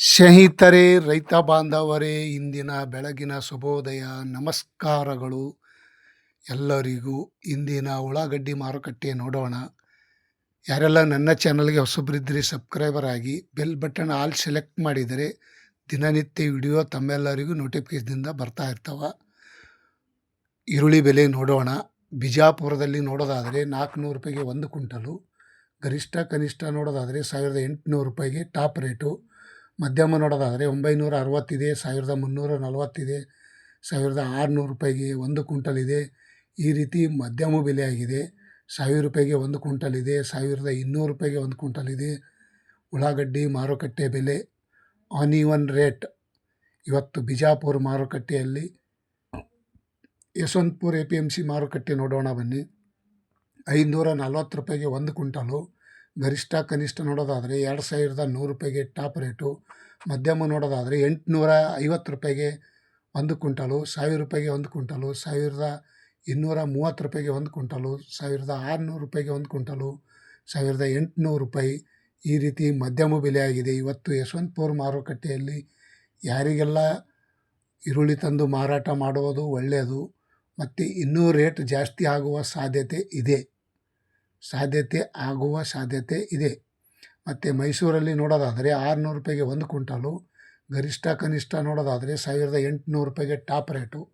ಸ್ನೇಹಿತರೆ, ರೈತ ಬಾಂಧವರೇ, ಇಂದಿನ ಬೆಳಗಿನ ಶುಭೋದಯ. ನಮಸ್ಕಾರಗಳು. ಎಲ್ಲರಿಗೂ ಇಂದಿನ ಉಳ್ಳಾಗಡ್ಡಿ ಮಾರುಕಟ್ಟೆ ನೋಡೋಣ. ಯಾರೆಲ್ಲ ನನ್ನ ಚಾನಲ್ಗೆ ಹೊಸಬ್ರಿದ್ದರೆ ಸಬ್ಸ್ಕ್ರೈಬರ್ ಆಗಿ ಬೆಲ್ ಬಟನ್ ಆಲ್ ಸೆಲೆಕ್ಟ್ ಮಾಡಿದರೆ ದಿನನಿತ್ಯ ವಿಡಿಯೋ ತಮ್ಮೆಲ್ಲರಿಗೂ ನೋಟಿಫಿಕೇಶನ್ದಿಂದ ಬರ್ತಾ ಇರ್ತಾವ. ಈರುಳ್ಳಿ ಬೆಲೆ ನೋಡೋಣ. ಬಿಜಾಪುರದಲ್ಲಿ ನೋಡೋದಾದರೆ ನಾಲ್ಕುನೂರು ರೂಪಾಯಿಗೆ ಒಂದು ಕ್ವಿಂಟಲು. ಗರಿಷ್ಠ ಕನಿಷ್ಠ ನೋಡೋದಾದರೆ ಸಾವಿರದ ಎಂಟುನೂರು ರೂಪಾಯಿಗೆ ಟಾಪ್ ರೇಟು. ಮಧ್ಯಮ ನೋಡೋದಾದರೆ ಒಂಬೈನೂರ ಅರವತ್ತಿದೆ, ಸಾವಿರದ ಮುನ್ನೂರ ನಲವತ್ತಿದೆ, ಸಾವಿರದ ಆರುನೂರು ರೂಪಾಯಿಗೆ ಒಂದು ಕುಂಟಲ್ ಇದೆ ಈ ರೀತಿ ಮಧ್ಯಮ ಆಗಿದೆ ಸಾವಿರ ರೂಪಾಯಿಗೆ ಒಂದು ಕುಂಟಲ್ ಇದೆ ಸಾವಿರದ ಇನ್ನೂರು ರೂಪಾಯಿಗೆ ಒಂದು ಕುಂಟಲ್ ಇದೆ ಉಳ್ಳಾಗಡ್ಡಿ ಮಾರುಕಟ್ಟೆ ಬೆಲೆ ಆನಿವನ್ ರೇಟ್ ಇವತ್ತು ಬಿಜಾಪುರ ಮಾರುಕಟ್ಟೆಯಲ್ಲಿ Yeshwanthpur A P M C ಮಾರುಕಟ್ಟೆ ನೋಡೋಣ ಬನ್ನಿ. ಐನೂರ ನಲ್ವತ್ತು ರೂಪಾಯಿಗೆ ಒಂದು ಕ್ವಿಂಟಲು. ಗರಿಷ್ಠ ಕನಿಷ್ಠ ನೋಡೋದಾದರೆ ಎರಡು ಸಾವಿರದ ನೂರು ರೂಪಾಯಿಗೆ ಟಾಪ್ ರೇಟು. ಮಧ್ಯಮ ನೋಡೋದಾದರೆ ಎಂಟುನೂರ ಐವತ್ತು ರೂಪಾಯಿಗೆ ಒಂದು ಕ್ವಿಂಟಲು, ಸಾವಿರ ರೂಪಾಯಿಗೆ ಒಂದು ಕ್ವಿಂಟಲು, ಸಾವಿರದ ಇನ್ನೂರ ಮೂವತ್ತು ರೂಪಾಯಿಗೆ ಒಂದು ಕ್ವಿಂಟಲು, ಸಾವಿರದ ಆರುನೂರು ರೂಪಾಯಿಗೆ ಒಂದು ಕ್ವಿಂಟಲು, ಸಾವಿರದ ಎಂಟುನೂರು ರೂಪಾಯಿ ಈ ರೀತಿ ಮಧ್ಯಮ ಬೆಲೆ ಆಗಿದೆ ಇವತ್ತು ಯಶವಂತಪುರ ಮಾರುಕಟ್ಟೆಯಲ್ಲಿ ಯಾರಿಗೆಲ್ಲ ಈರುಳ್ಳಿ ತಂದು ಮಾರಾಟ ಮಾಡುವುದು ಒಳ್ಳೆಯದು, ಮತ್ತು ಇನ್ನೂ ರೇಟ್ ಜಾಸ್ತಿ ಆಗುವ ಸಾಧ್ಯತೆ ಇದೆ. ಸಾಧ್ಯತೆ ಆಗುವ ಸಾಧ್ಯತೆ ಇದೆ. ಮತ್ತು ಮೈಸೂರಲ್ಲಿ ನೋಡೋದಾದರೆ ಆರುನೂರು ರೂಪಾಯಿಗೆ ಒಂದು ಕ್ವಿಂಟಲು, ಗರಿಷ್ಠ ಕನಿಷ್ಠ ನೋಡೋದಾದರೆ ಸಾವಿರದ ಎಂಟುನೂರು ರೂಪಾಯಿಗೆ ಟಾಪ್ ರೇಟು.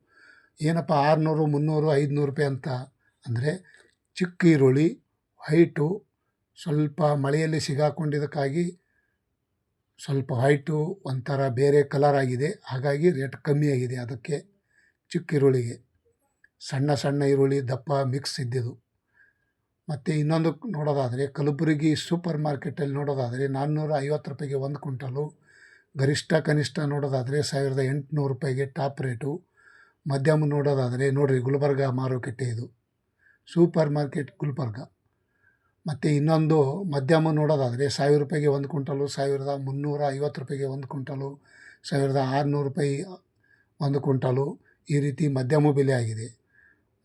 ಏನಪ್ಪ ಆರುನೂರು, ಮುನ್ನೂರು, ಐದುನೂರು ರೂಪಾಯಿ ಅಂತ ಅಂದರೆ ಚಿಕ್ಕ ಈರುಳ್ಳಿ ಹೈಟು ಸ್ವಲ್ಪ ಮಳೆಯಲ್ಲಿ ಸಿಗಾಕೊಂಡಿದ್ದಕ್ಕಾಗಿ ಸ್ವಲ್ಪ ಹೈಟು ಒಂಥರ ಬೇರೆ ಕಲರ್ ಆಗಿದೆ. ಹಾಗಾಗಿ ರೇಟ್ ಕಮ್ಮಿಯಾಗಿದೆ ಅದಕ್ಕೆ ಚಿಕ್ಕ ಈರುಳ್ಳಿಗೆ. ಸಣ್ಣ ಸಣ್ಣ ಈರುಳ್ಳಿ ದಪ್ಪ ಮಿಕ್ಸ್ ಇದ್ದಿದ್ದು. ಮತ್ತು ಇನ್ನೊಂದು ನೋಡೋದಾದರೆ ಕಲಬುರಗಿ ಸೂಪರ್ ಮಾರ್ಕೆಟಲ್ಲಿ ನೋಡೋದಾದರೆ ನಾನ್ನೂರ ಐವತ್ತು ರೂಪಾಯಿಗೆ ಒಂದು ಕ್ವಿಂಟಲು. ಗರಿಷ್ಠ ಕನಿಷ್ಠ ನೋಡೋದಾದರೆ ಸಾವಿರದ ಎಂಟುನೂರು ರೂಪಾಯಿಗೆ ಟಾಪ್ ರೇಟು. ಮಧ್ಯಮ ನೋಡೋದಾದರೆ ನೋಡಿರಿ ಗುಲ್ಬರ್ಗ ಮಾರುಕಟ್ಟೆ ಇದು. Super market Gulbarga. ಮತ್ತು ಇನ್ನೊಂದು ಮಧ್ಯಮ ನೋಡೋದಾದರೆ ಸಾವಿರ ರೂಪಾಯಿಗೆ ಒಂದು ಕ್ವಿಂಟಲು, ಸಾವಿರದ ಮುನ್ನೂರ ಐವತ್ತು ರೂಪಾಯಿಗೆ ಒಂದು ಕ್ವಿಂಟಲು, ಸಾವಿರದ ಆರುನೂರು ರೂಪಾಯಿ ಒಂದು ಕ್ವಿಂಟಲು ಈ ರೀತಿ ಮಧ್ಯಮ ಬೆಲೆ ಆಗಿದೆ.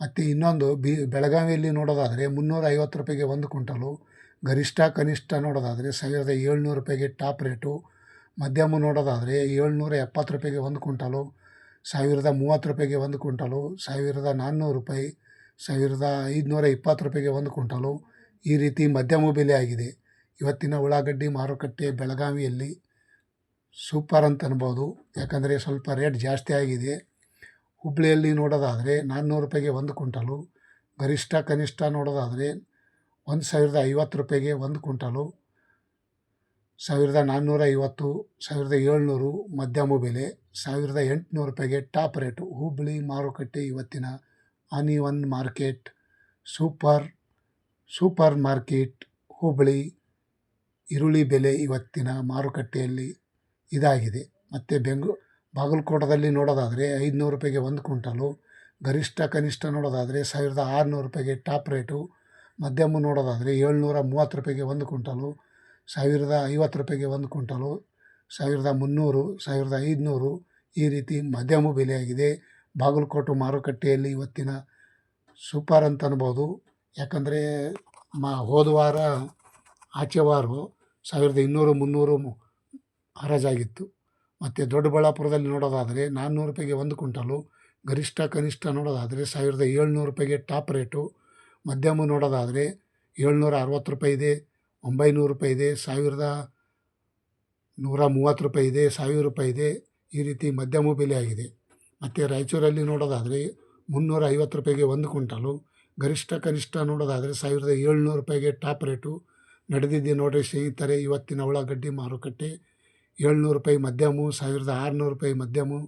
ಮತ್ತು ಇನ್ನೊಂದು ಬಿ, ಬೆಳಗಾವಿಯಲ್ಲಿ ನೋಡೋದಾದರೆ ಮುನ್ನೂರ ಐವತ್ತು ರೂಪಾಯಿಗೆ ಒಂದು ಕ್ವಿಂಟಲು, ಗರಿಷ್ಠ ಕನಿಷ್ಠ ನೋಡೋದಾದರೆ ಸಾವಿರದ ಏಳ್ನೂರು ರೂಪಾಯಿಗೆ ಟಾಪ್ ರೇಟು. ಮಧ್ಯಮ ನೋಡೋದಾದರೆ ಏಳ್ನೂರ ಎಪ್ಪತ್ತು ರೂಪಾಯಿಗೆ ಒಂದು ಕ್ವಿಂಟಲು, ಸಾವಿರದ ಮೂವತ್ತು ರೂಪಾಯಿಗೆ ಒಂದು ಕ್ವಿಂಟಲು, ಸಾವಿರದ ನಾನ್ನೂರು ರೂಪಾಯಿ, ಸಾವಿರದ ಐದುನೂರ ಇಪ್ಪತ್ತು ರೂಪಾಯಿಗೆ ಒಂದು ಕ್ವಿಂಟಲು. ಈ ರೀತಿ ಮಧ್ಯಮ ಬೆಲೆ ಆಗಿದೆ. ಇವತ್ತಿನ ಉಳ್ಳಾಗಡ್ಡಿ ಮಾರುಕಟ್ಟೆ ಬೆಳಗಾವಿಯಲ್ಲಿ ಸೂಪರ್ ಅಂತ ಅನ್ಬೋದು. ಯಾಕಂದರೆ ಸ್ವಲ್ಪ ರೇಟ್ ಜಾಸ್ತಿ ಆಗಿದೆ. ಹುಬ್ಬಳ್ಳಿಯಲ್ಲಿ ನೋಡೋದಾದರೆ ನಾನ್ನೂರು ರೂಪಾಯಿಗೆ ಒಂದು ಕುಂಟಲು ಗರಿಷ್ಠ ಕನಿಷ್ಠ ನೋಡೋದಾದರೆ ಒಂದು ಸಾವಿರದ ಐವತ್ತು ರೂಪಾಯಿಗೆ ಒಂದು ಕುಂಟಲು ಸಾವಿರದ ನಾನ್ನೂರ ಐವತ್ತು, ಸಾವಿರದ ಏಳ್ನೂರು ಮಧ್ಯಮ ಬೆಲೆ, ಸಾವಿರದ ಎಂಟುನೂರು ರೂಪಾಯಿಗೆ ಟಾಪ್ ರೇಟು ಹುಬ್ಬಳ್ಳಿ ಮಾರುಕಟ್ಟೆ ಇವತ್ತಿನ onion market, super super market Hubballi ಈರುಳ್ಳಿ ಬೆಲೆ ಇವತ್ತಿನ ಮಾರುಕಟ್ಟೆಯಲ್ಲಿ ಇದಾಗಿದೆ. ಮತ್ತು ಬೆಂಗ್ಳೂ ಬಾಗಲಕೋಟದಲ್ಲಿ ನೋಡೋದಾದರೆ ಐದುನೂರು ರೂಪಾಯಿಗೆ ಒಂದು ಕ್ವಿಂಟಲು, ಗರಿಷ್ಠ ಕನಿಷ್ಠ ನೋಡೋದಾದರೆ ಸಾವಿರದ ಆರುನೂರು ರೂಪಾಯಿಗೆ ಟಾಪ್ ರೇಟು, ಮಧ್ಯಮ ನೋಡೋದಾದರೆ ಏಳ್ನೂರ ಮೂವತ್ತು ರೂಪಾಯಿಗೆ ಒಂದು ಕ್ವಿಂಟಲು, ಸಾವಿರದ ಐವತ್ತು ರೂಪಾಯಿಗೆ ಒಂದು ಕ್ವಿಂಟಲು, ಸಾವಿರದ ಮುನ್ನೂರು, ಸಾವಿರದ ಐದುನೂರು ಈ ರೀತಿ ಮಧ್ಯಮ ಬೆಲೆಯಾಗಿದೆ. ಬಾಗಲಕೋಟೆ ಮಾರುಕಟ್ಟೆಯಲ್ಲಿ ಇವತ್ತಿನ ಸೂಪರ್ ಅಂತ ಅನ್ಬೋದು. ಯಾಕಂದರೆ ಮಾ ಹೋದ ವಾರ ಆಚೆವಾರು ಸಾವಿರದ ಇನ್ನೂರು ಮುನ್ನೂರು ಹರಾಜಾಗಿತ್ತು. ಮತ್ತು ದೊಡ್ಡಬಳ್ಳಾಪುರದಲ್ಲಿ ನೋಡೋದಾದರೆ ನಾನ್ನೂರು ರೂಪಾಯಿಗೆ ಒಂದು ಕುಂಟಲು ಗರಿಷ್ಠ ಕನಿಷ್ಠ ನೋಡೋದಾದರೆ ಸಾವಿರದ ಏಳ್ನೂರು ರೂಪಾಯಿಗೆ ಟಾಪ್ ರೇಟು. ಮಧ್ಯಮ ನೋಡೋದಾದರೆ ಏಳ್ನೂರ ಅರವತ್ತು ರೂಪಾಯಿ ಇದೆ, ಒಂಬೈನೂರು ರೂಪಾಯಿ ಇದೆ, ಸಾವಿರದ ನೂರ ಮೂವತ್ತು ರೂಪಾಯಿ ಇದೆ, ಸಾವಿರ ರೂಪಾಯಿ ಇದೆ, ಈ ರೀತಿ ಮಧ್ಯಮ ಬೆಲೆ ಆಗಿದೆ. ಮತ್ತು ರಾಯಚೂರಲ್ಲಿ ನೋಡೋದಾದರೆ ಮುನ್ನೂರ ಐವತ್ತು ರೂಪಾಯಿಗೆ ಒಂದು ಕುಂಟಲು ಗರಿಷ್ಠ ಕನಿಷ್ಠ ನೋಡೋದಾದರೆ ಸಾವಿರದ ಏಳ್ನೂರು ರೂಪಾಯಿಗೆ ಟಾಪ್ ರೇಟು. ನಡೆದಿದ್ದೆ ನೋಡಿರಿ ಸ್ನೇಹಿತರೆ, ಇವತ್ತಿನ ಉಳ್ಳಾಗಡ್ಡಿ ಮಾರುಕಟ್ಟೆ. ಏಳ್ನೂರು ರೂಪಾಯಿ ಮಧ್ಯಮು ಸಾವಿರದ ಆರುನೂರು ರೂಪಾಯಿ ಮಧ್ಯಮು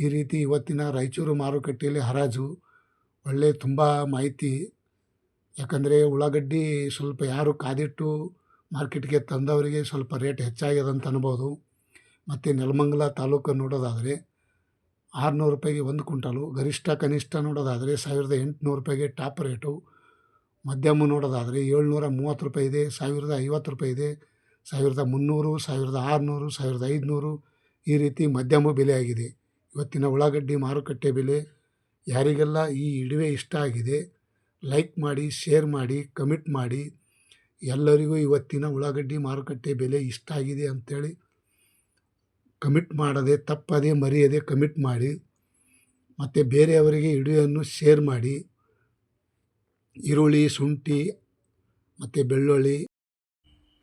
ಈ ರೀತಿ ಇವತ್ತಿನ ರಾಯಚೂರು ಮಾರುಕಟ್ಟೆಯಲ್ಲಿ ಹರಾಜು. ಒಳ್ಳೆಯ ತುಂಬ ಮಾಹಿತಿ. ಯಾಕಂದರೆ ಉಳ್ಳಾಗಡ್ಡಿ ಸ್ವಲ್ಪ ಯಾರು ಕಾದಿಟ್ಟು ಮಾರ್ಕೆಟ್ಗೆ ತಂದವರಿಗೆ ಸ್ವಲ್ಪ ರೇಟ್ ಹೆಚ್ಚಾಗಿದೆ ಅಂತ ಅನ್ಬೋದು. ಮತ್ತು ನೆಲಮಂಗಲ ತಾಲೂಕು ನೋಡೋದಾದರೆ ಆರುನೂರು ರೂಪಾಯಿಗೆ ಒಂದು ಕ್ವಿಂಟಲು, ಗರಿಷ್ಠ ಕನಿಷ್ಠ ನೋಡೋದಾದರೆ ಸಾವಿರದ ಎಂಟುನೂರು ರೂಪಾಯಿಗೆ ಟಾಪ್ ರೇಟು. ಮಧ್ಯಮ ನೋಡೋದಾದರೆ ಏಳ್ನೂರ ಮೂವತ್ತು ರೂಪಾಯಿ ಇದೆ, ಸಾವಿರದ ಐವತ್ತು ರೂಪಾಯಿ ಇದೆ. ಸಾವಿರದ ಮುನ್ನೂರು, ಸಾವಿರದ ಆರುನೂರು, ಸಾವಿರದ ಐದುನೂರು ಈ ರೀತಿ ಮಧ್ಯಮ ಬೆಲೆ ಆಗಿದೆ. ಇವತ್ತಿನ ಉಳ್ಳಾಗಡ್ಡಿ ಮಾರುಕಟ್ಟೆ ಬೆಲೆ ಯಾರಿಗೆಲ್ಲ ಈ ಇಡುವೆ ಇಷ್ಟ ಆಗಿದೆ, ಲೈಕ್ ಮಾಡಿ, ಶೇರ್ ಮಾಡಿ, ಕಮೆಂಟ್ ಮಾಡಿ, ಎಲ್ಲರಿಗೂ ಇವತ್ತಿನ ಉಳ್ಳಾಗಡ್ಡಿ ಮಾರುಕಟ್ಟೆ ಬೆಲೆ ಇಷ್ಟ ಆಗಿದೆ ಅಂಥೇಳಿ ಕಮಿಟ್ ಮಾಡದೆ, ತಪ್ಪದೆ, ಮರೆಯದೆ ಕಮಿಟ್ ಮಾಡಿ, ಮತ್ತು ಬೇರೆಯವರಿಗೆ ಇಡುವೆಯನ್ನು ಶೇರ್ ಮಾಡಿ, ಈರುಳ್ಳಿ, ಶುಂಠಿ, ಮತ್ತು ಬೆಳ್ಳುಳ್ಳಿ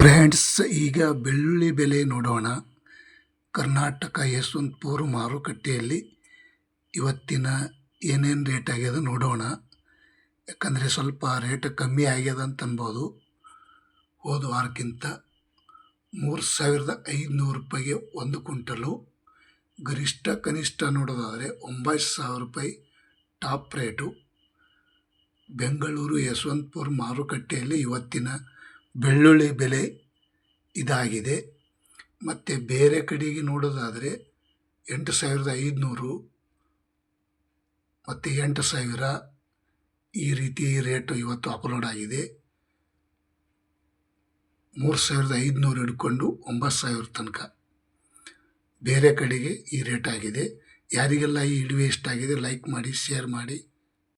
ಫ್ರೆಂಡ್ಸ್ ಈಗ ಬೆಳ್ಳುಳ್ಳಿ ಬೆಲೆ ನೋಡೋಣ. ಕರ್ನಾಟಕ ಯಶವಂತಪುರ ಮಾರುಕಟ್ಟೆಯಲ್ಲಿ ಇವತ್ತಿನ ಏನೇನು ರೇಟ್ ಆಗ್ಯದ ನೋಡೋಣ. ಯಾಕಂದರೆ ಸ್ವಲ್ಪ ರೇಟ್ ಕಮ್ಮಿ ಆಗ್ಯದ ಅಂತ ಅನ್ಬೋದು ಹೋದ ವಾರಕ್ಕಿಂತ ಮೂರು ಸಾವಿರದ ಐದುನೂರು ರೂಪಾಯಿಗೆ ಒಂದು ಕ್ವಿಂಟಲು. ಗರಿಷ್ಠ ಕನಿಷ್ಠ ನೋಡೋದಾದರೆ ಒಂಬತ್ತು ಸಾವಿರ ರೂಪಾಯಿ ಟಾಪ್ ರೇಟು. ಬೆಂಗಳೂರು ಯಶವಂತಪುರ ಮಾರುಕಟ್ಟೆಯಲ್ಲಿ ಇವತ್ತಿನ ಬೆಳ್ಳುಳ್ಳಿ ಬೆಲೆ ಇದಾಗಿದೆ. ಮತ್ತು ಬೇರೆ ಕಡೆಗೆ ನೋಡೋದಾದರೆ ಎಂಟು ಸಾವಿರದ ಐದುನೂರು ಮತ್ತು ಎಂಟು ಸಾವಿರ ಈ ರೀತಿ ರೇಟು ಇವತ್ತು ಅಪ್ಲೋಡ್ ಆಗಿದೆ. ಮೂರು ಸಾವಿರದ ಐದುನೂರು ಹಿಡ್ಕೊಂಡು ಒಂಬತ್ತು ಸಾವಿರ ತನಕ ಬೇರೆ ಕಡೆಗೆ ಈ ರೇಟ್ ಆಗಿದೆ. ಯಾರಿಗೆಲ್ಲ ಈ ವಿಡಿಯೋ ಇಷ್ಟ ಆಗಿದೆ ಲೈಕ್ ಮಾಡಿ ಶೇರ್ ಮಾಡಿ.